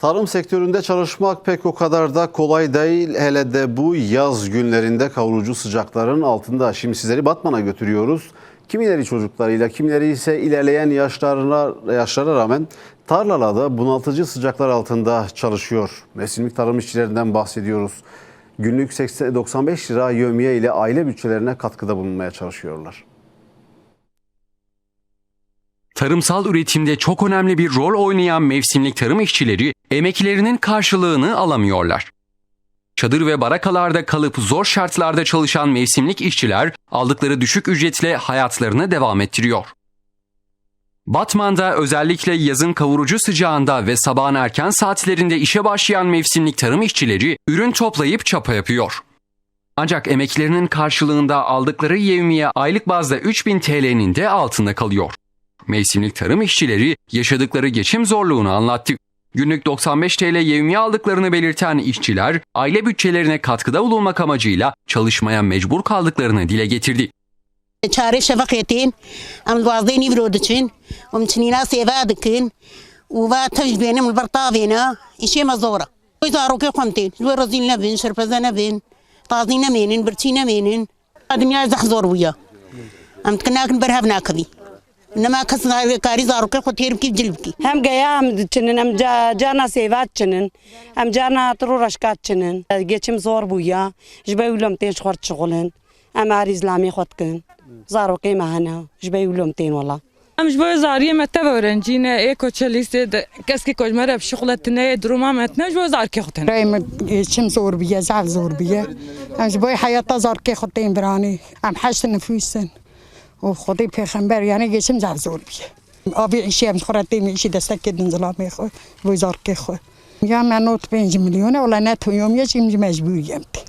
Tarım sektöründe çalışmak pek o kadar da kolay değil. Hele de bu yaz günlerinde kavurucu sıcakların altında. Şimdi sizleri Batman'a götürüyoruz. Kimileri çocuklarıyla, kimileri ise ilerleyen yaşlarına, yaşlara rağmen tarlalarda bunaltıcı sıcaklar altında çalışıyor. Mevsimlik tarım işçilerinden bahsediyoruz. Günlük 80 95 lira yövmiye ile aile bütçelerine katkıda bulunmaya çalışıyorlar. Tarımsal üretimde çok önemli bir rol oynayan mevsimlik tarım işçileri emeklerinin karşılığını alamıyorlar. Çadır ve barakalarda kalıp zor şartlarda çalışan mevsimlik işçiler aldıkları düşük ücretle hayatlarını devam ettiriyor. Batman'da özellikle yazın kavurucu sıcağında ve sabahın erken saatlerinde işe başlayan mevsimlik tarım işçileri ürün toplayıp çapa yapıyor. Ancak emeklerinin karşılığında aldıkları yevmiye aylık bazda 3000 TL'nin de altında kalıyor. Mevsimlik tarım işçileri yaşadıkları geçim zorluğunu anlattı. Günlük 95 TL yevmiye aldıklarını belirten işçiler, aile bütçelerine katkıda bulunmak amacıyla çalışmaya mecbur kaldıklarını dile getirdi. Çare şefak etin, amel vazdayın ivrod için, um çinina seva dikin, uva tecbiyene mulbartavena, işe mazora. Uyzaru ke kamtin, ve razin bin, şerpezene bin, tazine menin, birçine menin. Dünya zahzor buya. Am tkınakin berhavna kabi. نما كسنا كاري زارو كي خطير كيف جلبكي؟ هم جايا هم تشنن هم جا جانا سيفات تشنن هم جانا ترو رشكات تشنن جيتشم زور بويا. جباي ولهم تين شخور شغلن. ام عري إسلامي خطكن زارو قيمة هنا. جباي ولهم تين والله. ام جباي زارية متى ورنجينا إيكو تشليست كسكي كوج مرة بشغلة تناي دروما متنا. جباي زار كي خطن رايم شم زور بيا زعل زور بيا هم جباي حياة زار كي خطين براني. ام حاجة نفوسن. خدای پیغمبر یعنی گیشم زر زور بیه آبی ایشی هم خورد دیم ایشی دستک که دنزلا می خود ویزار که خود یا من نوت پنج میلیونه ولی نه تویوم یه چیم مجبوریم. تی